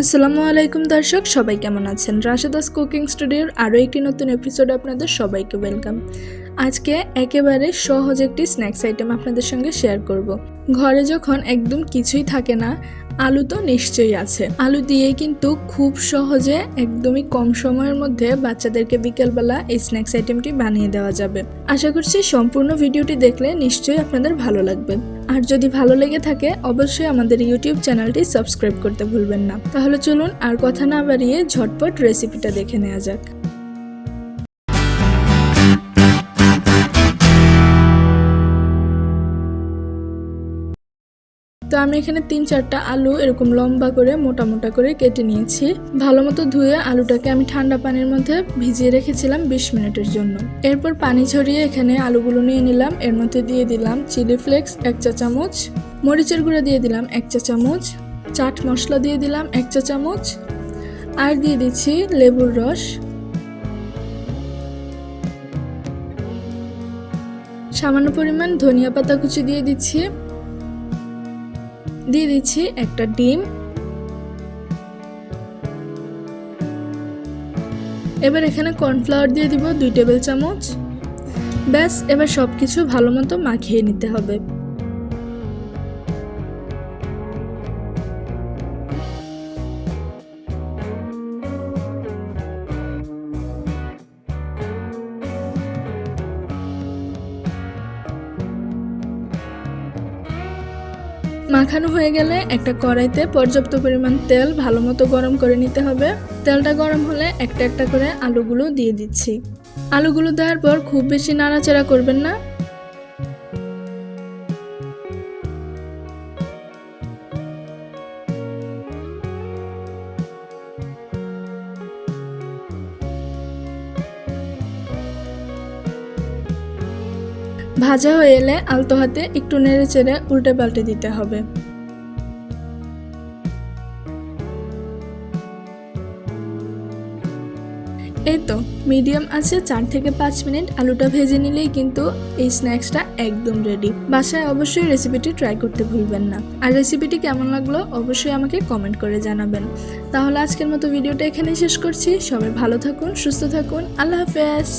আসসালামু আলাইকুম দর্শক, সবাই কেমন আছেন রাশেদাস কুকিং স্টুডিওর আরও একটি নতুন এপিসোডে আপনাদের সবাইকে ওয়েলকাম আজকে একেবারে সহজ একটি স্ন্যাক্স আইটেম আপনাদের সঙ্গে শেয়ার করব। ঘরে যখন একদম কিছুই থাকে না আলু তো নিশ্চয়ই আছে। আলু দিয়েই কিন্তু খুব সহজে একদমই কম সময়ের মধ্যে বাচ্চাদেরকে বিকেলবেলা এই স্ন্যাক্স আইটেমটি বানিয়ে দেওয়া যাবে। আশা করছি সম্পূর্ণ ভিডিওটি দেখলে নিশ্চয়ই আপনাদের ভালো লাগবে। আর যদি ভালো লেগে থাকে, অবশ্যই আমাদের ইউটিউব চ্যানেলটি সাবস্ক্রাইব করতে ভুলবেন না। তাহলে চলুন আর কথা না বাড়িয়ে ঝটপট রেসিপিটা দেখে নেওয়া যাক। তো আমি এখানে তিন চারটা আলু এরকম লম্বা করে, মোটা মোটা করে কেটে নিয়েছি। ভালো মতো ধুয়ে আলুটাকে আমি ঠান্ডা পানির মধ্যে ভিজিয়ে রেখেছিলাম বিশ মিনিটের জন্য। এরপর পানি ছড়িয়ে এখানে আলুগুলো নিয়ে নিলাম। এর মধ্যে দিয়ে দিলাম চিলি ফ্লেক্স এক চা চামচ, মরিচের গুঁড়ো দিয়ে দিলাম এক চা চামচ, চাট মশলা দিয়ে দিলাম এক চা চামচ, আর দিয়ে দিচ্ছি লেবুর রস। সামান্য পরিমাণ ধনিয়া পাতা কুচি দিয়ে দিচ্ছি। দিয়ে দিচ্ছি একটা ডিম। এবার এখানে কর্নফ্লাওয়ার দিয়ে দিব দুই টেবিল চামচ। ব্যাস, এবার সব কিছু ভালো মতো মাখিয়ে নিতে হবে। মাখানো হয়ে গেলে একটা কড়াইতে পর্যাপ্ত পরিমাণ তেল ভালো মতো গরম করে নিতে হবে। তেলটা গরম হলে একটা একটা করে আলুগুলো দিয়ে দিচ্ছি। আলুগুলো দেওয়ার পর খুব বেশি নাড়াচাড়া করবেন না। ভাজা হয়ে এলে আলতো হাতে একটু নেড়ে চেড়ে উল্টে পাল্টে দিতে হবে। এই তো, মিডিয়াম আছে চার থেকে পাঁচ মিনিট আলুটা ভেজে নিলেই কিন্তু এই স্ন্যাক্সটা একদম রেডি বাসায় অবশ্যই রেসিপিটি ট্রাই করতে ভুলবেন না। আর রেসিপিটি কেমন লাগল অবশ্যই আমাকে কমেন্ট করে জানাবেন। তাহলে আজকের মতো ভিডিওটা এখানেই শেষ করছি। সবাই ভালো থাকুন, সুস্থ থাকুন। আল্লাহ হাফেজ।